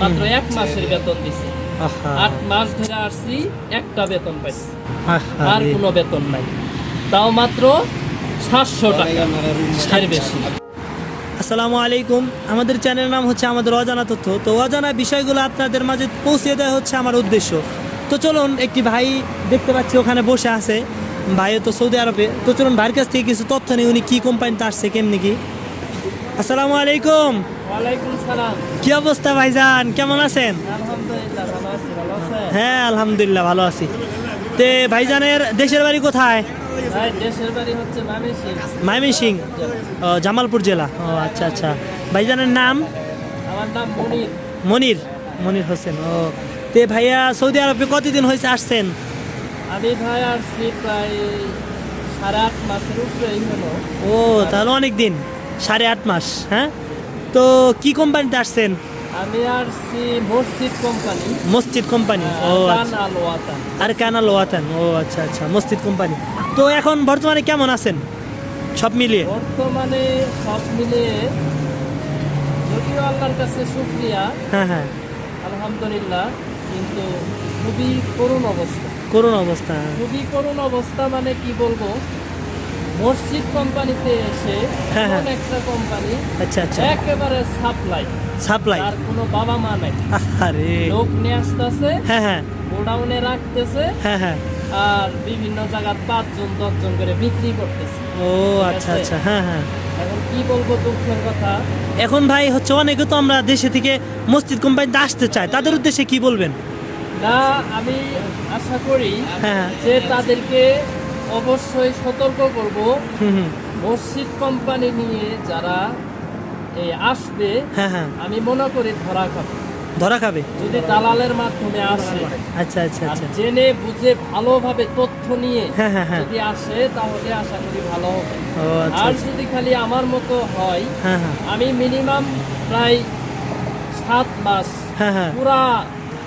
মাত্র এক মাসের বেতন দিছে। আট মাস ধরে আসছি একটা বেতন পাইছি। আর কোনো বেতন নাই। তাও মাত্র সাতশো টাকা। বেশি। আসসালামু আলাইকুম। আমাদের চ্যানেলের নাম হচ্ছে আমাদের অজানা তথ্য। তো অজানা বিষয়গুলো আপনাদের মাঝে পৌঁছে দেওয়া হচ্ছে আমার উদ্দেশ্য। তো চলুন একটি ভাই দেখতে পাচ্ছি ওখানে বসে আছে। ভাইও তো সৌদি আরবে। তো চলুন ভাইয়ের কাছ থেকে কিছু তথ্য নেই। উনি কি কোম্পানিতে আসছে কেমনি কি? আসসালামু আলাইকুম। কি অবস্থা ভাইজান? কেমন আছেন? হ্যাঁ আলহামদুলিল্লাহ ভালো আছি। তে ভাইজানের দেশের বাড়ি কোথায়? মাইমিসিং জামালপুর জেলা। ও আচ্ছা আচ্ছা। ভাইজানের নাম? আমার নাম মনির। মনির মনির হোসেন ও। তে ভাইয়া সৌদি আরবে কতদিন হয়েছে আসছেন? আমি ভাই আসছি প্রায় সাড়ে আট মাসের উপরেই হলো। ও তাহলে অনেক দিন। সাড়ে আট মাস হ্যাঁ? তো কি কোম্পানিতে আসছেন? আমি আসছি মসজিদ কোম্পানি মসজিদ কোম্পানি ও কান আচ্ছা। আর কানাল ওয়াতান ও আচ্ছা আচ্ছা মসজিদ কোম্পানি তো এখন বর্তমানে কেমন আছেন? সব মিলিয়ে। বর্তমানে সব মিলিয়ে যদিও আল্লাহর কাছে শুক্রিয়া হ্যাঁ হ্যাঁ। আলহামদুলিল্লাহ কিন্তু খুবই করুণ অবস্থা। করুণ অবস্থা। খুবই করুণ অবস্থা মানে কি বলব? মসজিদ কোম্পানিতে এসে হ্যাঁ, হ্যাঁ। একটা কোম্পানি আচ্ছা আচ্ছা। একেবারে সাপ্লাই সাপ্লাই আর কোনো বাবা মা নাই। আরে লোক নিয়ে আসতেছে হ্যাঁ হ্যাঁ। গোডাউনে রাখতেছে হ্যাঁ হ্যাঁ। আর বিভিন্ন জায়গায় পাঁচজন দশজন করে বিক্রি করতেছে। ও আচ্ছা আচ্ছা। হ্যাঁ হ্যাঁ। এখন কি বলব দুঃখের কথা? এখন ভাই হচ্ছে অনেকে তো আমরা দেশে থেকে মসজিদ কোম্পানিতে আসতে চাই তাদের উদ্দেশ্যে কি বলবেন? না আমি আশা করি হ্যাঁ। যে তাদেরকে অবশ্যই সতর্ক করব। মসজিদ কোম্পানি নিয়ে যারা এই আসবে হ্যাঁ হ্যাঁ। আমি মনে করি ধরা খাবে। ধরা খাবে? যদি দালালের মাধ্যমে আসে। আচ্ছা আচ্ছা আচ্ছা। জেনে বুঝে ভালোভাবে তথ্য নিয়ে হ্যাঁ। যদি আসে তাহলে আশা করি ভালো হবে। আচ্ছা আর আচ্ছা। যদি খালি আমার মতো হয় হ্যাঁ হ্যাঁ। আমি মিনিমাম প্রায় সাত মাস পুরা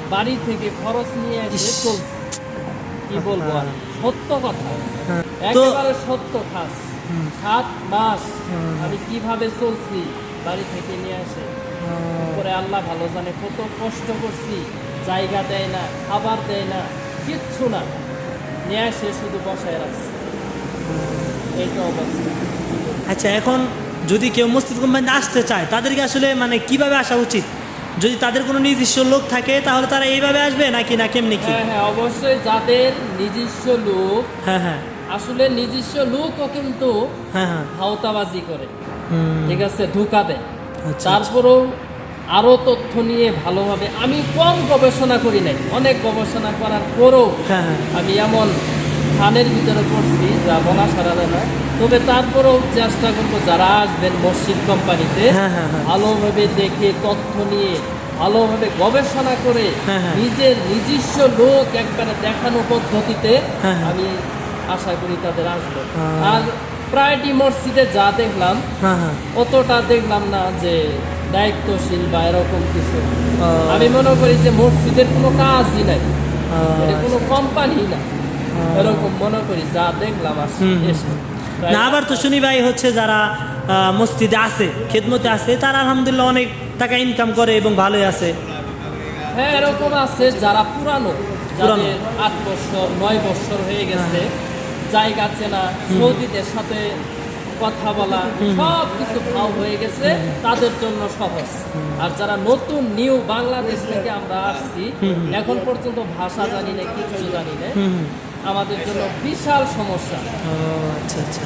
বাড়ি থেকে খরচ নিয়ে এসে চলছি। কি বলব আর? সত্য কথা। হ্যাঁ। একেবারে সত্য খাস। সাত মাস আমি কীভাবে চলছি বাড়ি থেকে নিয়ে আসে পরে আল্লাহ ভালো জানে কত কষ্ট করছি। জায়গা দেয় না খাবার দেয় না কিচ্ছু না। নিয়ে আসে শুধু বসায় রাখছে। এই তো অবস্থা। আচ্ছা এখন যদি কেউ মসজিদ কোম্পানিতে আসতে চায় তাদেরকে আসলে মানে কীভাবে আসা উচিত? যদি তাদের কোনো নিজস্ব লোক থাকে তাহলে তারা এইভাবে আসবে? নাকি না কেমনি কি? হ্যাঁ হ্যাঁ অবশ্যই যাদের নিজস্ব লোক হ্যাঁ হ্যাঁ। আসলে নিজস্ব লোকও কিন্তু হ্যাঁ হ্যাঁ। হাওতাবাজি করে। ঠিক আছে ধোকা দেয়। আচ্ছা, তারপরেও আরও তথ্য নিয়ে ভালোভাবে আমি কম গবেষণা করি নাই অনেক গবেষণা করার পরেও হ্যাঁ হ্যাঁ। আমি এমন খানের ভিতরে পড়ছি যা বলা সারা না। তবে তারপরেও চেষ্টা করব যারা আসবেন মসজিদ কোম্পানিতে হ্যাঁ, হ্যাঁ, হ্যাঁ। ভালোভাবে দেখে তথ্য নিয়ে ভালোভাবে গবেষণা করে। নিজের নিজস্ব লোক একবারে দেখানো পদ্ধতিতে। আমি আশা করি তাদের আসবে। আর প্রায়টি মসজিদে যা দেখলাম অতটা দেখলাম না যে দায়িত্বশীল বা এরকম কিছু। আমি মনে করি যে মসজিদের কোনো কাজই নাই। কোনো কোম্পানি না এরকম মনে করি যা দেখলাম আর না আবার তো শুনি ভাই হচ্ছে যারা মসজিদে আছে খেদমতে আছে তারা আলহামদুলিল্লাহ অনেক টাকা ইনকাম করে এবং ভালোই আছে। হ্যাঁ এরকম আছে যারা পুরানো। যাদের আট বছর নয় বছর হয়ে গেছে জায়গা চেনা সৌদিদের সাথে কথা বলা সব কিছু ভাও হয়ে গেছে তাদের জন্য সহজ। আর যারা নতুন নিউ বাংলাদেশ থেকে আমরা আসছি এখন পর্যন্ত ভাষা জানি না কিছু জানি না। আমাদের জন্য বিশাল সমস্যা। আচ্ছা আচ্ছা।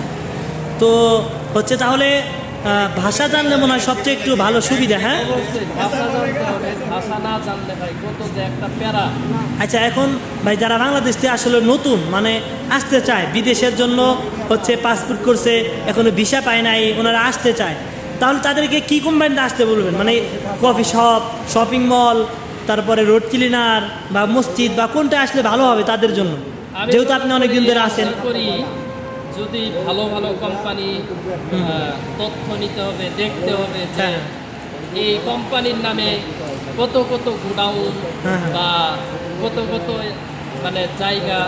তো হচ্ছে তাহলে ভাষা জানলে মনে হয় সবচেয়ে একটু ভালো সুবিধা হ্যাঁ? ভাষা জানতে হবে ভাষা না জানলে ভাই কত যে একটা প্যারা। আচ্ছা এখন ভাই যারা বাংলাদেশ থেকে আসলে নতুন মানে আসতে চায় বিদেশের জন্য হচ্ছে পাসপোর্ট করছে এখনও ভিসা পায় নাই ওনারা আসতে চায় তাহলে তাদেরকে কি কোম্পানিতে আসতে বলবেন? মানে কফি শপ শপিং মল তারপরে রোড ক্লিনার বা মসজিদ বা কোনটা আসলে ভালো হবে তাদের জন্য? যেহেতু আপনি অনেকদিন ধরে আছেন করি যদি ভালো ভালো কোম্পানি তথ্য নিতে হবে দেখতে হবে যে হ্যাঁ। এই কোম্পানির নামে কত কত গোডাউন হ্যাঁ, হ্যাঁ। বা কত কত মানে জায়গা।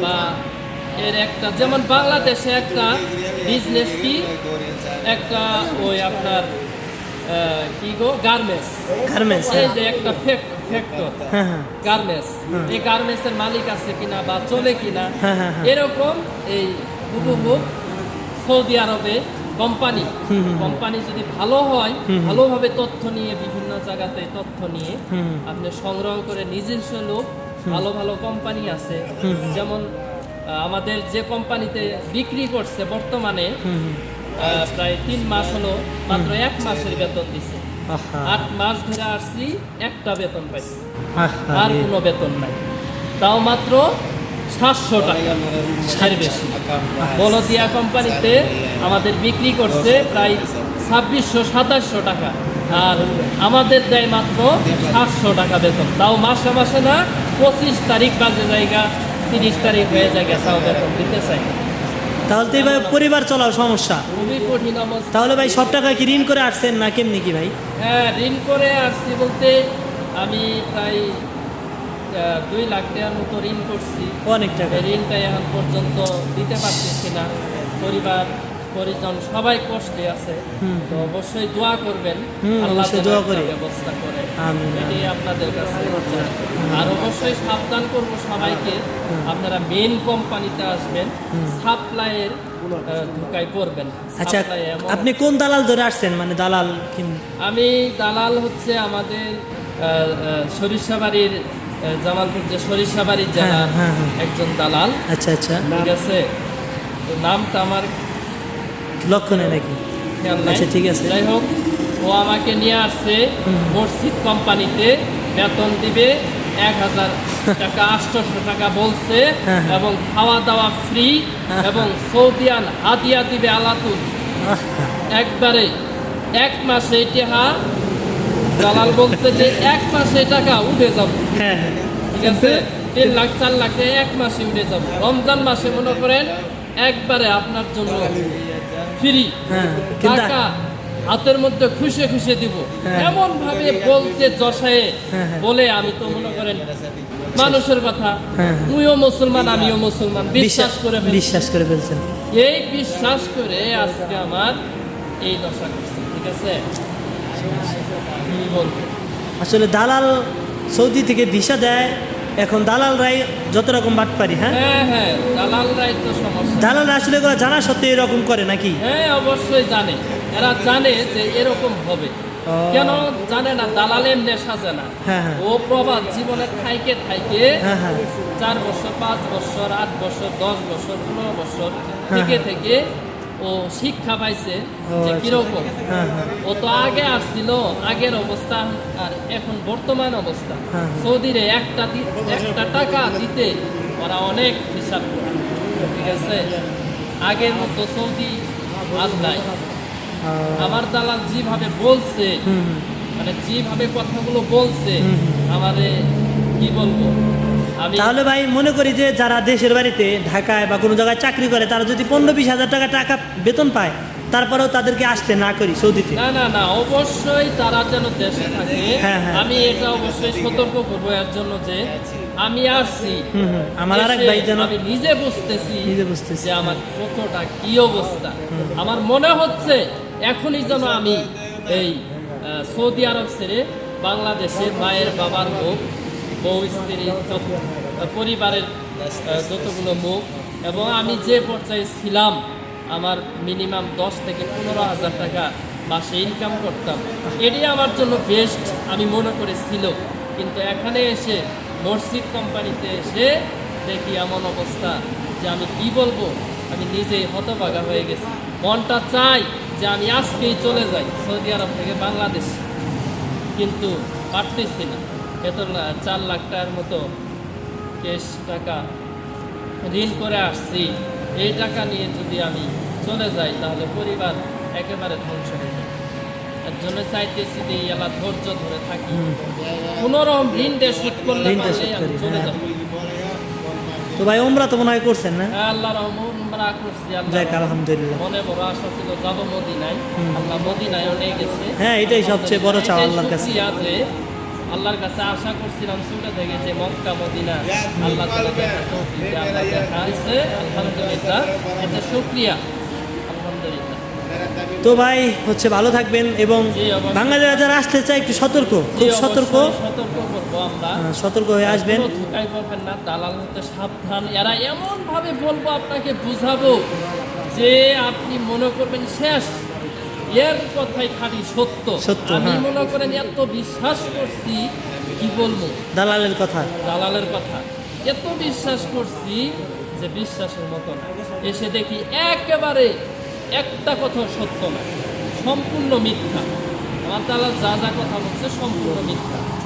বা এর একটা যেমন বাংলাদেশে একটা বিজনেস কি একটা ওই আপনার কি গো গার্মেন্টস গার্মেন্টস এই যে একটা ফ্যাক্টর গার্মেন্টস এই গার্মেন্টসের মালিক আছে কিনা বা চলে কিনা। এরকম এই হুবহু সৌদি আরবে কোম্পানি। কোম্পানি যদি ভালো হয় ভালোভাবে তথ্য নিয়ে বিভিন্ন জায়গাতে তথ্য নিয়ে আপনি সংগ্রহ করে নিজস্ব লোক ভালো ভালো কোম্পানি আছে যেমন আমাদের যে কোম্পানিতে বিক্রি করছে বর্তমানে প্রায় তিন মাস হলো মাত্র এক মাসের বেতন দিছে আট মাস ধরে আসছি একটা বেতন পাইছি আর কোনো বেতন নাই। তাও মাত্র সাতশো টাকা। বেশি। বলদিয়া কোম্পানিতে আমাদের বিক্রি করছে প্রায় ছাব্বিশশো সাতাশশো টাকা। আর আমাদের দেয় মাত্র সাতশো টাকা বেতন। তাও মাসে মাসে না পঁচিশ তারিখ বাজে জায়গা তিরিশ তারিখ হয়ে যায় তাও বেতন দিতে চাই। তাহলে তো এবার পরিবার চলাও সমস্যা। খুবই কঠিন অবস্থা। তাহলে ভাই সব টাকা কি ঋণ করে আসছেন না কেমনি কি ভাই? হ্যাঁ ঋণ করে আসছি বলতে আমি প্রায় আহ, দুই লাখ টাকার মতো ঋণ করছি। অনেক টাকা। ঋণটা এখন পর্যন্ত দিতে পারতেছি না। পরিবার পরিজন সবাই কষ্টে আছে। তো অবশ্যই দোয়া করবেন। আল্লাহ দোয়া করি। ব্যবস্থা করে। এটাই আপনাদের কাছে আর অবশ্যই সাবধান করব সবাইকে। আপনারা মেন কোম্পানিতে আসবেন। সাপ্লাইয়ের ঢুকাই পড়বেন। আচ্ছা আপনি কোন দালাল ধরে আসছেন? মানে দালাল আমি দালাল হচ্ছে আমাদের সরিষাবাড়ির জামালপুর যে সরিষাবাড়ির হ্যাঁ, হ্যাঁ, হ্যাঁ। একজন দালাল। আচ্ছা আচ্ছা। ঠিক আছে? নামটা আমার লক্ষণে নাকি? আচ্ছা, ঠিক আছে। যাই হোক ও আমাকে নিয়ে আসছে মসজিদ কোম্পানিতে বেতন দিবে এক হাজার টাকা আটশোশো টাকা বলছে হ্যাঁ, হ্যাঁ। এবং খাওয়া দাওয়া ফ্রি হ্যাঁ, এবং সৌদিয়ান হাদিয়া দিবে আলাতুল আহা, একবারে এক মাসে টেহা দালাল বলছে যে এক মাসে টাকা উঠে যাব। ঠিক আছে? তিন লাখ চার লাখে এক মাসে উঠে যাব। রমজান মাসে মনে করেন একবারে আপনার জন্য ফ্রি। হ্যাঁ টাকা হাতের মধ্যে খুশে খুশে দিব। হ্যাঁ। এমন ভাবে বলছে যশায়ে হ্যাঁ। বলে আমি তো মনে করেন মানুষের কথা। তুইও মুসলমান আমিও মুসলমান। বিশ্বাস করে বিশ্বাস করে ফেলছেন। এই বিশ্বাস করে আজকে আমার এই দশা করছে ঠিক আছে? আসলে দালাল সৌদি থেকে ভিসা দেয় এখন দালালরাই যত রকম বাট পারি হ্যাঁ? হ্যাঁ হ্যাঁ দালালরাই তো সমস্যা। দালালরা আসলে জানা সত্ত্বেও এরকম করে নাকি? হ্যাঁ অবশ্যই জানে। এরা জানে যে এরকম হবে। কেন জানে না? দালালের নেশা জানা। হ্যাঁ। ও প্রবাদ জীবনে থাইকে থাইকে। চার বছর পাঁচ বছর আট বছর দশ বছর পনেরো বছর থেকে থেকে ও শিক্ষা পাইছে যে আচ্ছা। কীরকম? হ্যাঁ হ্যাঁ। ও তো আগে আসছিল আগের অবস্থা আর এখন বর্তমান অবস্থা। হ্যাঁ। সৌদিরে একটা একটা টাকা দিতে ওরা অনেক হিসাব করে। ঠিক আছে? আগের মতো সৌদি আজ নাই। আমার দালাল যেভাবে বলছে মানে যেভাবে কথাগুলো বলছে। আমারে কি বলব? তাহলে ভাই মনে করি যে যারা দেশের বাড়িতে ঢাকায় বা কোনো জায়গায় চাকরি করে তারা যদি পনেরো বিশ হাজার টাকা টাকা বেতন পায় তারপরেও তাদেরকে আসতে না করি সৌদিতে। না না না অবশ্যই তারা যেন দেশে থাকে। হ্যাঁ, হ্যাঁ। আমি এটা অবশ্যই সতর্ক করব এর জন্য যে আমি আসছি। আমার আরেক ভাই যেন আমি নিজে বুঝতেছি নিজে বুঝতেছি। যে আমার কতটা কি অবস্থা। আমার মনে হচ্ছে এখনই যেন আমি এই সৌদি আরব ছেড়ে বাংলাদেশে মায়ের বাবার মুখ বউ স্ত্রী পরিবারের যতগুলো মুখ এবং আমি যে পর্যায়ে ছিলাম, আমার মিনিমাম দশ থেকে পনেরো হাজার টাকা মাসে ইনকাম করতাম। এটি আমার জন্য বেস্ট আমি মনে করেছিল। কিন্তু এখানে এসে মসজিদ কোম্পানিতে এসে দেখি এমন অবস্থা যে আমি কি বলব, আমি নিজেই হতবাগা হয়ে গেছি। মনটা চাই যে আমি আজকেই চলে যাই সৌদি আরব থেকে বাংলাদেশ। কিন্তু পারতেছি না। এত চার লাখ টাকার মতো ক্যাশ টাকা ঋণ করে আসছি। এই টাকা নিয়ে যদি আমি চলে যাই তাহলে পরিবার একেবারে ধ্বংস হয়ে যাবে। এর জন্য চাইতেছি যে এলা ধৈর্য ধরে থাকি। কোনো রকম ঋণ দিয়ে শোধ করলে আমি চলে হ্যাঁ। যাব। তো ভাই ওমরা তো মনে হয় করছেন না? হ্যাঁ, আল্লাহ রহমরা করছি আল্লাহ যাক আলহামদুলিল্লাহ। মনে বড় আশা ছিল যাব মদিনায়। আল্লাহ মদিনায় নিয়ে গেছে। হ্যাঁ এটাই সবচেয়ে বড় চাওয়া আল্লাহর কাছে। আল্লাহর কাছে আশা করছিলাম ছোট থেকে যে মক্কা মদিনা আল্লাহ আলহামদুলিল্লাহ এটা শুকরিয়া। আলহামদুলিল্লাহ। তো ভাই হচ্ছে ভালো থাকবেন এবং। বাঙালিরা যারা আসতে চায় একটু সতর্ক খুব সতর্ক। সতর্ক করব আমরা। সতর্ক হয়ে আসবেন। কোনো ধোকায় না দালাল হতে সাবধান। এরা এমন ভাবে বলব আপনাকে বুঝাবো যে আপনি মনে করবেন শেষ। এর কথাই খালি সত্য। সত্য, আমি হ্যাঁ। মনে করেন এত বিশ্বাস করছি কি বলব? দালালের কথা। দালালের কথা। এত বিশ্বাস করছি যে বিশ্বাসের মতো না। এসে দেখি একেবারে একটা কথা সত্য না। সম্পূর্ণ মিথ্যা। আমার দালাল যা যা কথা বলছে সম্পূর্ণ মিথ্যা।